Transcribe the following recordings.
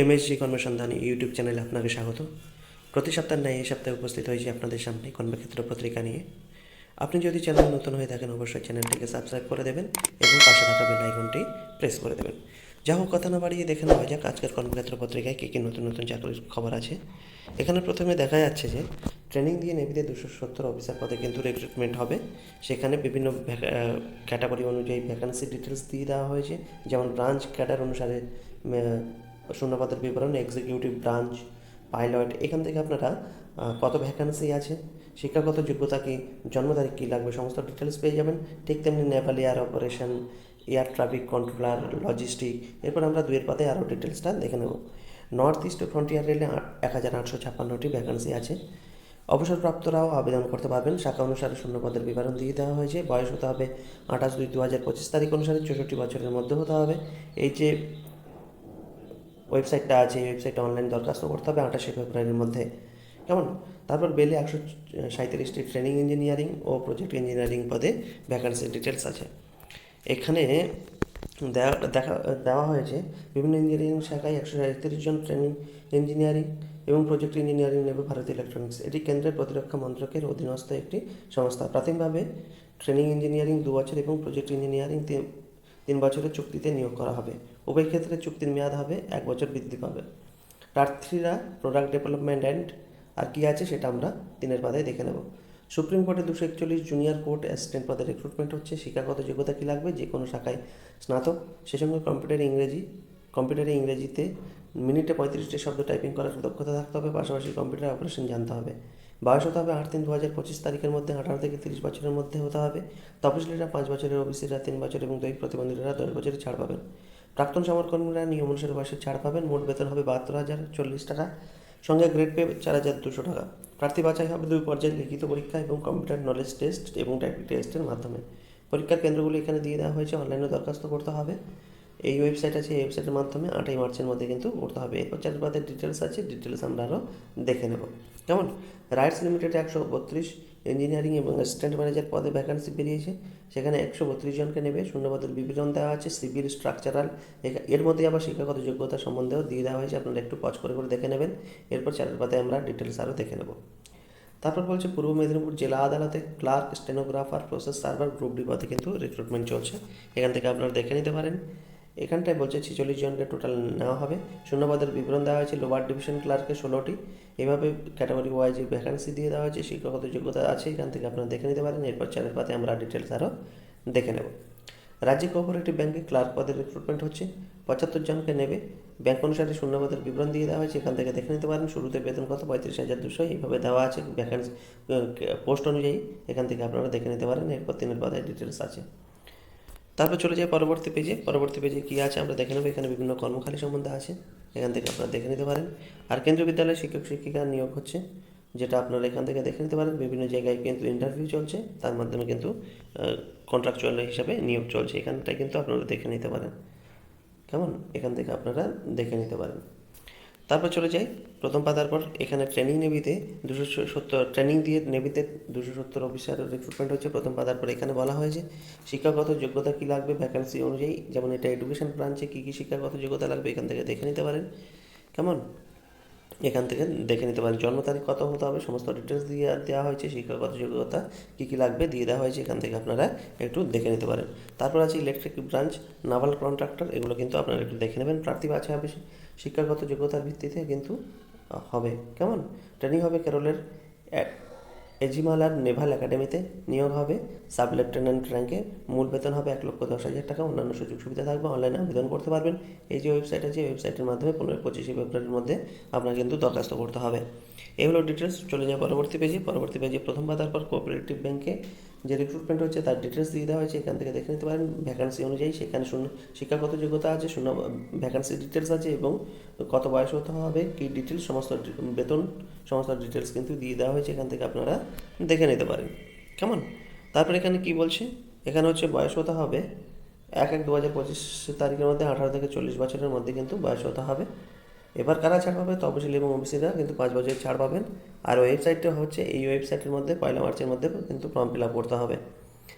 MSG কর্মসন্ধান YouTube চ্যানেলে আপনাকে স্বাগত। প্রতি সপ্তাহের ন্যায় এই সপ্তাহে উপস্থিত হয়েছি আপনাদের সামনে কর্মক্ষেত্র পত্রিকা নিয়ে। আপনি যদি চ্যানেল নতুন হয়ে থাকেন, অবশ্যই চ্যানেলটিকে সাবস্ক্রাইব করে দেবেন এবং পাশে থাকা বেল আইকনটি প্রেস করে দেবেন। যা হোক, কথা না বাড়িয়ে দেখে নেওয়া যাক আজকের কর্মক্ষেত্র পত্রিকায় কী কী নতুন নতুন চাকরির খবর আছে। এখানে প্রথমে দেখা যাচ্ছে যে, ট্রেনিং দিয়ে নেভিতে দুশো সত্তর অফিসার পদে কিন্তু রিক্রুটমেন্ট হবে। সেখানে বিভিন্ন ক্যাটাগরি অনুযায়ী ভ্যাকান্সি ডিটেলস দিয়ে দেওয়া হয়েছে। যেমন ব্রাঞ্চ ক্যাডার অনুসারে শূন্যপদের বিবরণ এক্সিকিউটিভ ব্রাঞ্চ পাইলট এখান থেকে আপনারা কত ভ্যাকান্সি আছে, শিক্ষাগত যোগ্যতা কি, জন্ম তারিখ কী লাগবে, সমস্ত ডিটেলস পেয়ে যাবেন। ঠিক তেমনি naval air operation air traffic controller logistic এরপর আমরা দুয়ের পাতে আরও ডিটেলসটা দেখে নেব। নর্থ ইস্ট ফ্রন্টিয়ার রেলে এক হাজার আটশো ছাপ্পান্নটি ভ্যাকান্সি আছে। অবসরপ্রাপ্তরাও আবেদন করতে পারবেন। শাখা অনুসারে শূন্যপদের বিবরণ দিয়ে দেওয়া হয়েছে। বয়স হতে হবে আঠাশ দুই দু হাজার পঁচিশ তারিখ অনুসারে চৌষট্টি বছরের মধ্যে হতে হবে। এই যে ওয়েবসাইটটা আছে, এই ওয়েবসাইটে অনলাইন দরখাস্ত করতে হবে আঠাশে ফেব্রুয়ারির মধ্যে। কেমন? তারপর বেলে একশো সাঁত্রিশটি ট্রেনিং ইঞ্জিনিয়ারিং ও প্রজেক্ট ইঞ্জিনিয়ারিং পদে ভ্যাকান্সি ডিটেলস আছে। এখানে দেখা, দেওয়া হয়েছে, বিভিন্ন ইঞ্জিনিয়ারিং শাখায় একশো সাঁত্রিশ জন ট্রেনিং ইঞ্জিনিয়ারিং এবং প্রজেক্ট ইঞ্জিনিয়ারিং নেবে ভারত ইলেকট্রনিক্স এটি কেন্দ্রের প্রতিরক্ষা মন্ত্রকের অধীনস্থ একটি সংস্থা। প্রাথমিকভাবে ট্রেনিং ইঞ্জিনিয়ারিং দু বছর এবং প্রজেক্ট ইঞ্জিনিয়ারিং তিন বছরের চুক্তিতে নিয়োগ করা হবে। উভয় ক্ষেত্রে চুক্তির মেয়াদ হবে এক বছর বৃদ্ধি পাবে। প্রার্থীরা প্রোডাক্ট ডেভেলপমেন্ট অ্যান্ড আর কী আছে সেটা আমরা দিনের বাদে দেখে নেব। সুপ্রিম কোর্টে দুশো একচল্লিশ জুনিয়র কোর্ট অ্যাসিস্ট্যান্ট পদে রিক্রুটমেন্ট হচ্ছে। শিক্ষাগত যোগ্যতা কী লাগবে? যে কোনো শাখায় স্নাতক। সে সঙ্গে কম্পিউটার ইংরেজি কম্পিউটারে ইংরেজিতে মিনিটে পঁয়ত্রিশটি শব্দ টাইপিং করার দক্ষতা থাকতে হবে। পাশাপাশি কম্পিউটার অপারেশন জানতে হবে। বয়স হতে হবে আট তিন দু হাজার পঁচিশ তারিখের মধ্যে, আঠারো থেকে তিরিশ বছরের মধ্যে হতে হবে। তপশিলীরা পাঁচ বছরের ওবিসিরা তিন বছর এবং দৈহিক প্রতিবন্ধীরা দশ বছরের ছাড় পাবেন। প্রাক্তন সমরকর্মীরা নিয়ম অনুসারে বয়সের ছাড় পাবেন। মোট বেতন হবে বাহাত্তর হাজার চল্লিশ টাকা। সঙ্গে গ্রেড পে চার হাজার দুশো টাকা। প্রার্থী বাছাই হবে দুই পর্যায়ে লিখিত পরীক্ষা এবং কম্পিউটার নলেজ টেস্ট এবং টাইপিং টেস্টের মাধ্যমে। পরীক্ষার কেন্দ্রগুলি এখানে দিয়ে দেওয়া হয়েছে। অনলাইনে দরখাস্ত করতে হবে। এই ওয়েবসাইট আছে, এই ওয়েবসাইটের মাধ্যমে আটই মার্চের মধ্যে কিন্তু করতে হবে। এরপর চারবাদের ডিটেলস আছে ডিটেলস আমরা আরও দেখে নেব। কেমন? রাইটস লিমিটেড একশো বত্রিশ ইঞ্জিনিয়ারিং এবং অ্যাসিস্ট্যান্ট ম্যানেজার পদে ভ্যাকান্সি বেরিয়েছে। সেখানে একশো বত্রিশ জনকে নেবে। শূন্যপদের বিবরণ দেওয়া আছে সিভিল স্ট্রাকচারাল এর মধ্যে আবার শিক্ষাগত যোগ্যতা সম্বন্ধেও দিয়ে দেওয়া হয়েছে। আপনারা একটু পজ করে করে দেখে নেবেন। এরপর পাতে আমরা ডিটেলস আরও দেখে নেব। তারপর বলছে, পূর্ব মেদিনীপুর জেলা আদালতে clerk stenographer process server group D পদে কিন্তু রিক্রুটমেন্ট চলছে। এখান থেকে আপনারা দেখে নিতে পারেন। এখানটায় বলছে ছিচল্লিশ জনকে টোটাল নেওয়া হবে। শূন্যপদের বিবরণ দেওয়া হয়েছে লোয়ার ডিভিশন ক্লার্কে ষোলোটি। এভাবে ক্যাটাগরি ওয়াইজ ভ্যাকান্সি দিয়ে দেওয়া হয়েছে, শিক্ষাগত যোগ্যতা আছে, এখান থেকে আপনারা দেখে নিতে পারেন। এরপর চ্যানেল পাতে আমরা ডিটেলস আরও দেখে নেব। রাজ্য কোঅপারেটিভ ব্যাংকে ক্লার্ক পদের রিক্রুটমেন্ট হচ্ছে। পঁচাত্তর জনকে নেবে। ব্যাংক অনুসারে শূন্যপদের বিবরণ দিয়ে দেওয়া হয়েছে। এখান থেকে দেখে নিতে পারেন, শুরুতে বেতন কত? পঁয়ত্রিশ হাজার দুশো। এইভাবে দেওয়া আছে ভ্যাকান্সি পোস্ট অনুযায়ী। এখান থেকে আপনারা দেখে নিতে পারেন। এরপর তিনের পদের ডিটেলস আছে। তারপর চলে যাই পরবর্তী পেজে পরবর্তী পেজে কী আছে আমরা দেখে নেব। এখানে বিভিন্ন কর্মখালী সম্বন্ধে আছে। এখান থেকে আপনারা দেখে নিতে পারেন। আর কেন্দ্রীয় বিদ্যালয়ে শিক্ষক শিক্ষিকা নিয়োগ হচ্ছে, যেটা আপনারা এখান থেকে দেখে নিতে পারেন। বিভিন্ন জায়গায় কিন্তু ইন্টারভিউ চলছে। তার মাধ্যমে কিন্তু কন্ট্রাকচুয়াল হিসাবে নিয়োগ চলছে। এখানটায় কিন্তু আপনারা দেখে নিতে পারেন। কেমন? এখান থেকে আপনারা দেখে নিতে পারেন। তারপর চলে যাই, প্রথম পাতার পর, এখানে ট্রেনিং নেভিতে দুশো সত্তর ট্রেনিং দিয়ে নেভিতে দুশো সত্তর অফিসার রিক্রুটমেন্ট হচ্ছে প্রথম পাতার পর এখানে বলা হয়েছে, শিক্ষাগত যোগ্যতা কী লাগবে ভ্যাকান্সি অনুযায়ী, যেমন এটা এডুকেশন ব্রাঞ্চে কী কী শিক্ষাগত যোগ্যতা লাগবে, এখান থেকে দেখে নিতে পারেন। কেমন? এখান থেকে দেখে নিতে পারেন, জন্ম তারিখ কত হতে হবে, সমস্ত ডিটেলস দিয়ে দেওয়া হয়েছে, শিক্ষাগত যোগ্যতা কী কী লাগবে, দিয়ে দেওয়া হয়েছে, এখান থেকে আপনারা একটু দেখে নিতে পারেন। তারপর আছে ইলেকট্রিক ব্রাঞ্চ নাভাল কন্ট্রাক্টর এগুলো কিন্তু আপনারা একটু দেখে নেবেন, প্রার্থী বাছাই হবে শিক্ষাগত যোগ্যতার ভিত্তিতে কিন্তু হবে। কেমন? ট্রেনিং হবে কেরলের এজিমালার নেভাল একাডেমিতে নিয়োগ হবে। সাব লেফটেন্যান্ট র্যাঙ্কে মূল বেতন হবে এক লক্ষ দশ হাজার টাকা। অন্যান্য সুযোগ সুবিধা থাকবে অনলাইনে আবেদন করতে পারবেন। এই যে ওয়েবসাইট আছে ওয়েবসাইটের মাধ্যমে পনেরো পঁচিশে ফেব্রুয়ারির মধ্যে আপনার কিন্তু দরখাস্ত করতে হবে। এগুলো ডিটেলস চলে যায় পরবর্তী পেজে পরবর্তী পেজে প্রথম পাতার পর কোঅপারেটিভ ব্যাংকে যে রিক্রুটমেন্ট হচ্ছে, তার ডিটেলস দিয়ে দেওয়া হয়েছে, এখান থেকে দেখে নিতে পারেন। ভ্যাকান্সি অনুযায়ী সেখানে শূন্য শিক্ষাগত যোগ্যতা আছে শূন্য ভ্যাকান্সি ডিটেলস আছে এবং কত বয়স হতে হবে, কী ডিটেলস সমস্ত বেতন, সমস্ত ডিটেলস কিন্তু দিয়ে দেওয়া হয়েছে, এখান থেকে আপনারা দেখে নিতে পারেন। কেমন? তারপর এখানে কি বলছে? এখানে হচ্ছে বয়স হতে হবে, এক এক দু হাজার পঁচিশ তারিখের মধ্যে আঠারো থেকে চল্লিশ বছরের মধ্যে কিন্তু বয়স হতে হবে। এবার কারা ছাড় পাবে? তপশিলি এবং ওবিসিরা কিন্তু পাঁচ বছরের ছাড় পাবেন। আর ওয়েবসাইটটা হচ্ছে এই ওয়েবসাইটের মধ্যে, পয়লা মার্চের মধ্যে কিন্তু ফর্ম ফিল আপ করতে হবে।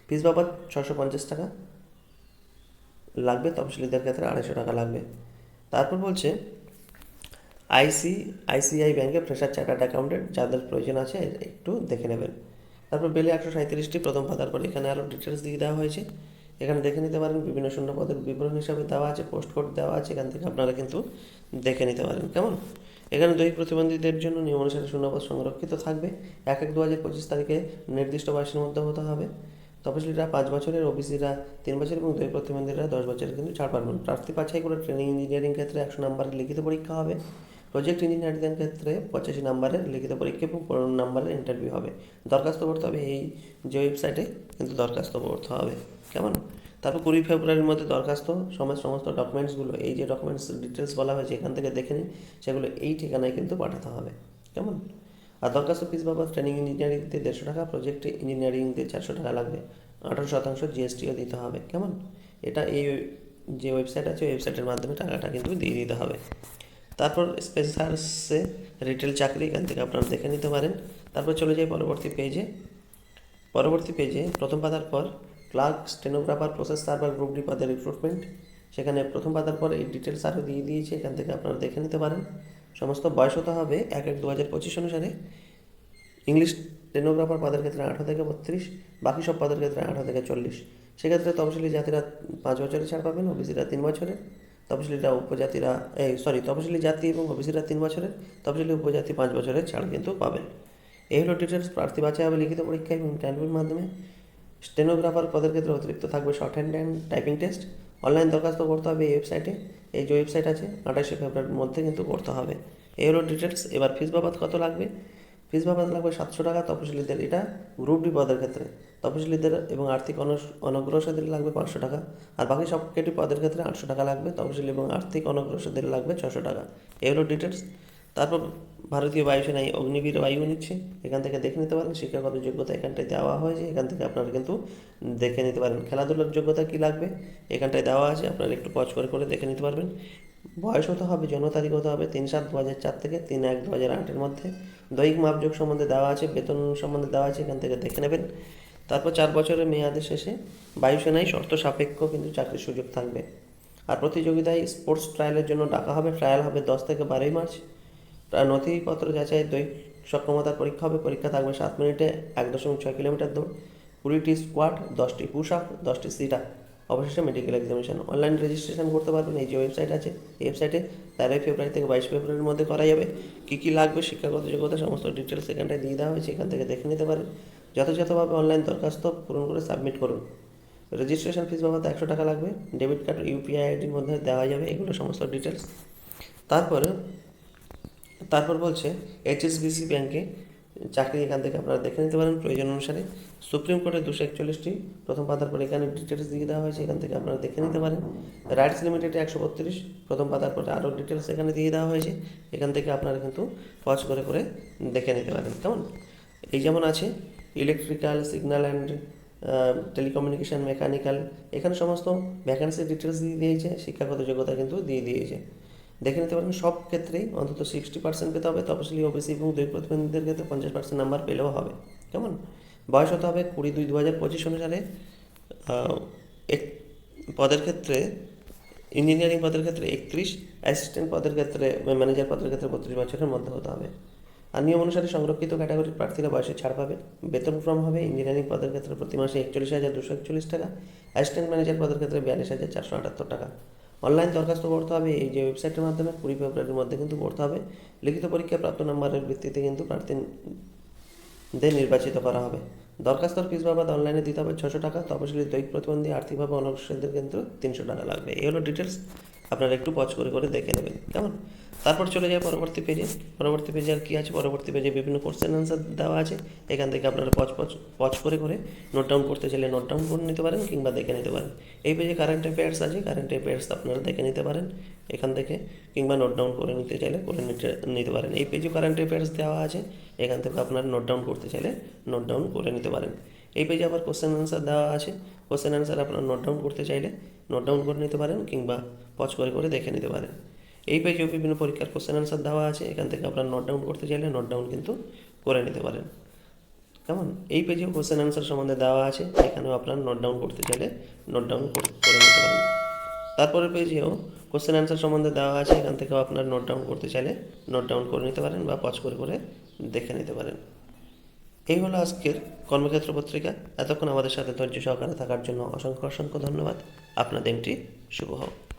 ফিস বাবদ ছশো পঞ্চাশ টাকা লাগবে তপশিলিদের ক্ষেত্রে আড়াইশো টাকা লাগবে। তারপর বলছে আইসি আইসিআই ব্যাংকে ফ্রেশার চার্টার্ড অ্যাকাউন্টেন্ট যাদের প্রয়োজন আছে, একটু দেখে নেবেন। তারপর বেলে একশো সাঁত্রিশটি প্রথম পাতার পর এখানে আরও ডিটেলস দিয়ে দেওয়া হয়েছে। এখানে দেখে নিতে পারেন, বিভিন্ন শূন্য পদের বিবরণ হিসাবে দেওয়া আছে পোস্ট কোড দেওয়া আছে, এখান থেকে আপনারা কিন্তু দেখে নিতে পারেন, কেমন? এখানে দৈহিক প্রতিবন্ধীদের জন্য নিয়ম অনুসারে শূন্যপদ সংরক্ষিত থাকবে। এক এক দু হাজার পঁচিশ তারিখে নির্দিষ্ট বয়সের মধ্যে হতে হবে। তপশিলীরা পাঁচ বছরের, ওবিসিরা তিন বছর এবং দৈহিক প্রতিবন্ধীরা দশ বছরের কিন্তু ছাড় পাবেন। প্রার্থী বাছাই করে ট্রেনিং ইঞ্জিনিয়ারিং ক্ষেত্রে একশো নম্বরের লিখিত পরীক্ষা হবে। প্রজেক্ট ইঞ্জিনিয়ারিং ক্ষেত্রে পঁচাশি নম্বরের লিখিত পরীক্ষা এবং পনেরো নম্বরের ইন্টারভিউ হবে। দরখাস্ত করতে হবে এই যে ওয়েবসাইটে কিন্তু দরখাস্ত করতে হবে। কেমন? তারপর কুড়ি ফেব্রুয়ারির মধ্যে দরখাস্ত সময় সমস্ত ডকুমেন্টসগুলো এই যে ডকুমেন্টস ডিটেলস বলা হয়েছে, এখান থেকে দেখে নিন, সেগুলো এই ঠিকানায় কিন্তু পাঠাতে হবে। কেমন? আর দরখাস্ত ফিস বাবদ ট্রেনিং ইঞ্জিনিয়ারিংতে দেড়শো টাকা প্রজেক্ট ইঞ্জিনিয়ারিংতে চারশো টাকা লাগবে। আঠারো শতাংশ জিএসটিও দিতে হবে। কেমন? এটা এই যে ওয়েবসাইট আছে ওয়েবসাইটের মাধ্যমে টাকাটা কিন্তু দিয়ে দিতে হবে। তারপর স্পেশালসে রিটেল চাকরি, এখান থেকে আপনারা দেখে নিতে পারেন। তারপর চলে যাই পরবর্তী পেজে পরবর্তী পেজে প্রথম পাতার পর clerk stenographer process server group D পদের রিক্রুটমেন্ট সেখানে প্রথম পাতার পর এই ডিটেলস আরও দিয়ে দিয়েছে, এখান থেকে আপনারা দেখে নিতে পারেন। সমস্ত বয়স হতে হবে এক এক দু হাজার পঁচিশ অনুসারে। ইংলিশ স্টেনোগ্রাফার পদের ক্ষেত্রে আঠারো থেকে বত্রিশ, বাকি সব পদের ক্ষেত্রে আঠারো থেকে চল্লিশ। সেক্ষেত্রে তপশিলি জাতিরা পাঁচ বছরের ছাড় পাবেন, ওবিসিরা তিন বছরের। তপশিলিরা উপজাতিরা, এই সরি তপশিলি জাতি এবং ওবিসিরা তিন বছরের। তপশিলি উপজাতি পাঁচ বছরের ছাড় কিন্তু পাবেন। এই হলো ডিটেলস প্রার্থী বাছাই হবে লিখিত পরীক্ষা এবং ইন্টারভিউর মাধ্যমে। স্টেনোগ্রাফার পদের ক্ষেত্রে অতিরিক্ত থাকবে shorthand and typing test online দরখাস্ত করতে হবে এই ওয়েবসাইটে এই যে ওয়েবসাইট আছে, আঠাশে ফেব্রুয়ারির মধ্যে কিন্তু করতে হবে। এই হলো ডিটেলস এবার ফিস বাবদ কত লাগবে? ফিস বাবদ লাগবে সাতশো টাকা তপশিলীদের এটা গ্রুপ ডি পদের ক্ষেত্রে। তপশিলীদের এবং আর্থিক অনগ্রসরদের লাগবে পাঁচশো টাকা। আর বাকি সব কেটি পদের ক্ষেত্রে আটশো টাকা লাগবে তপশিলি এবং আর্থিক অনগ্রসরদের লাগবে ছশো টাকা। এই হলো ডিটেলস তারপর ভারতীয় বায়ুসেনায় অগ্নিবীর বায়ু নিচ্ছে। এখান থেকে দেখে নিতে পারেন, শিক্ষাগত যোগ্যতা এখানটায় দেওয়া হয়েছে। এখান থেকে আপনারা কিন্তু দেখে নিতে পারেন, খেলাধুলার যোগ্যতা কী লাগবে। এখানটায় দেওয়া আছে, আপনারা একটু পজ করে করে দেখে নিতে পারবেন। বয়স হতে হবে, জন্ম তারিখ হতে হবে? তিন সাত দু হাজার চার থেকে তিন এক দু হাজার আটের মধ্যে। দৈহিক মাপযোগ সম্বন্ধে দেওয়া আছে, বেতন সম্বন্ধে দেওয়া আছে, এখান থেকে দেখে নেবেন। তারপর চার বছরের মেয়াদের শেষে বায়ুসেনায় শর্ত সাপেক্ষ কিন্তু চাকরির সুযোগ থাকবে। আর প্রতিযোগিতায় স্পোর্টস ট্রায়ালের জন্য ডাকা হবে, ট্রায়াল হবে দশ থেকে বারোই মার্চ। নথিপত্র যাচাই দৈহিক সক্ষমতার পরীক্ষা হবে। পরীক্ষা থাকবে সাত মিনিটে এক দশমিক ছয় কিলোমিটার দৌড়, কুড়িটি স্কোয়াড দশটি পুশ আপ দশটি সিট আপ অবশেষে মেডিকেল এক্সামিনেশন অনলাইন রেজিস্ট্রেশন করতে পারবেন। এই যে ওয়েবসাইট আছে, এই ওয়েবসাইটে তেরোই ফেব্রুয়ারি থেকে বাইশ ফেব্রুয়ারির মধ্যে করা যাবে। কী কী লাগবে, শিক্ষাগত যোগ্যতা, সমস্ত ডিটেলস এখানটায় দিয়ে দেওয়া হয়েছে, এখান থেকে দেখে নিতে পারেন। যথাযথভাবে অনলাইন দরখাস্ত পূরণ করে সাবমিট করুন। রেজিস্ট্রেশন ফিস বাবদ একশো টাকা লাগবে। ডেবিট কার্ড ইউপিআই আইডির মধ্যে দেওয়া যাবে, এগুলো সমস্ত ডিটেলস তারপরে তারপর বলছে এইচএসবিসি ব্যাংকে চাকরি এখান থেকে আপনারা দেখে নিতে পারেন প্রয়োজন অনুসারে। সুপ্রিম কোর্টের দুশো একচল্লিশটি প্রথম পাতার পর এখানে ডিটেলস দিয়ে দেওয়া হয়েছে, এখান থেকে আপনারা দেখে নিতে পারেন। রাইটস লিমিটেডে একশো বত্রিশ, প্রথম পাতার পরে আরও ডিটেলস এখানে দিয়ে দেওয়া হয়েছে। এখান থেকে আপনারা কিন্তু পজ করে করে দেখে নিতে পারেন, কেমন? এই যেমন আছে electrical signal and telecommunication mechanical এখানে সমস্ত ভ্যাকান্সি ডিটেলস দিয়ে দিয়েছে, শিক্ষাগত যোগ্যতা কিন্তু দিয়ে দিয়েছে। দেখে নিতে পারেন, সব ক্ষেত্রেই অন্তত সিক্সটি পার্সেন্ট পেতে হবে। তপশিলি, ওবিসি এবং দুই প্রতিবন্ধীদের ক্ষেত্রে পঞ্চাশ পার্সেন্ট নাম্বার পেলেও হবে। কেমন? বয়স হতে হবে কুড়ি দুই দু হাজার পঁচিশ অনুসারে। এক, পদের ক্ষেত্রে ইঞ্জিনিয়ারিং পদের ক্ষেত্রে একত্রিশ অ্যাসিস্ট্যান্ট পদের ক্ষেত্রে ম্যানেজার পদের ক্ষেত্রে বত্রিশ বছরের মধ্যে হতে হবে। আর নিয়ম অনুসারে সংরক্ষিত ক্যাটাগরির প্রার্থীরা বয়সে ছাড় পাবে। বেতন ক্রম হবে ইঞ্জিনিয়ারিং পদের ক্ষেত্রে প্রতি মাসে একচল্লিশ হাজার দুশো একচল্লিশ টাকা অ্যাসিস্ট্যান্ট ম্যানেজার পদের ক্ষেত্রে বিয়াল্লিশ হাজার চারশো আটাত্তর টাকা। অনলাইন দরখাস্ত করতে হবে, এই যে ওয়েবসাইটের মাধ্যমে, কুড়ি ফেব্রুয়ারির মধ্যে কিন্তু করতে হবে। লিখিত পরীক্ষায় প্রাপ্ত নম্বরের ভিত্তিতে কিন্তু প্রার্থীদের নির্বাচিত করা হবে। দরখাস্তর ফিস বাবদ অনলাইনে দিতে হবে ছশো টাকা তপশিলি দৈহিক প্রতিবন্ধী আর্থিকভাবে অনগ্রসরদের কিন্তু তিনশো টাকা লাগবে। এই হলো ডিটেলস আপনারা একটু পজ করে করে দেখে নেবেন, কেমন? তারপর চলে যায় পরবর্তী পেজে। পরবর্তী পেজে আর কী আছে? পরবর্তী পেজে বিভিন্ন কোশ্চেন আনসার দেওয়া আছে। এখান থেকে আপনারা পজ পজ পজ করে করে নোট ডাউন করতে চাইলে নোট ডাউন করে নিতে পারেন কিংবা দেখে নিতে পারেন। এই পেজে কারেন্ট অ্যাফেয়ার্স আছে কারেন্ট অ্যাফেয়ার্স আপনারা দেখে নিতে পারেন এখান থেকে কিংবা নোট ডাউন করে নিতে চাইলে করে নিতে নিতে পারেন। এই পেজে কারেন্ট অ্যাফেয়ার্স দেওয়া আছে, এখান থেকে আপনারা নোট ডাউন করতে চাইলে নোট ডাউন করে নিতে পারেন। এই পেজে আবার কোশ্চেন আনসার দেওয়া আছে। কোশ্চেন আনসার আপনারা নোট ডাউন করতে চাইলে নোট ডাউন করে নিতে পারেন কিংবা পজ করে করে দেখে নিতে পারেন। এই পেজেও বিভিন্ন পরীক্ষার কোশ্চেন আনসার দেওয়া আছে। এখান থেকে আপনার নোট ডাউন করতে চাইলে নোট ডাউন কিন্তু করে নিতে পারেন। কেমন? এই পেজেও কোশ্চেন আনসার সম্বন্ধে দেওয়া আছে। এখানেও আপনার নোট ডাউন করতে চাইলে নোট ডাউন করে নিতে পারেন। তারপরের পেজেও কোশ্চেন আনসার সম্বন্ধে দেওয়া আছে। এখান থেকেও আপনার নোট ডাউন করতে চাইলে নোট ডাউন করে নিতে পারেন বা পজ করে করে দেখে নিতে পারেন। এই হলো আজকের কর্মক্ষেত্র পত্রিকা। এতক্ষণ আমাদের সাথে ধৈর্য সহকারে থাকার জন্য অসংখ্য অসংখ্য ধন্যবাদ। আপনাদের দিনটি শুভ হোক।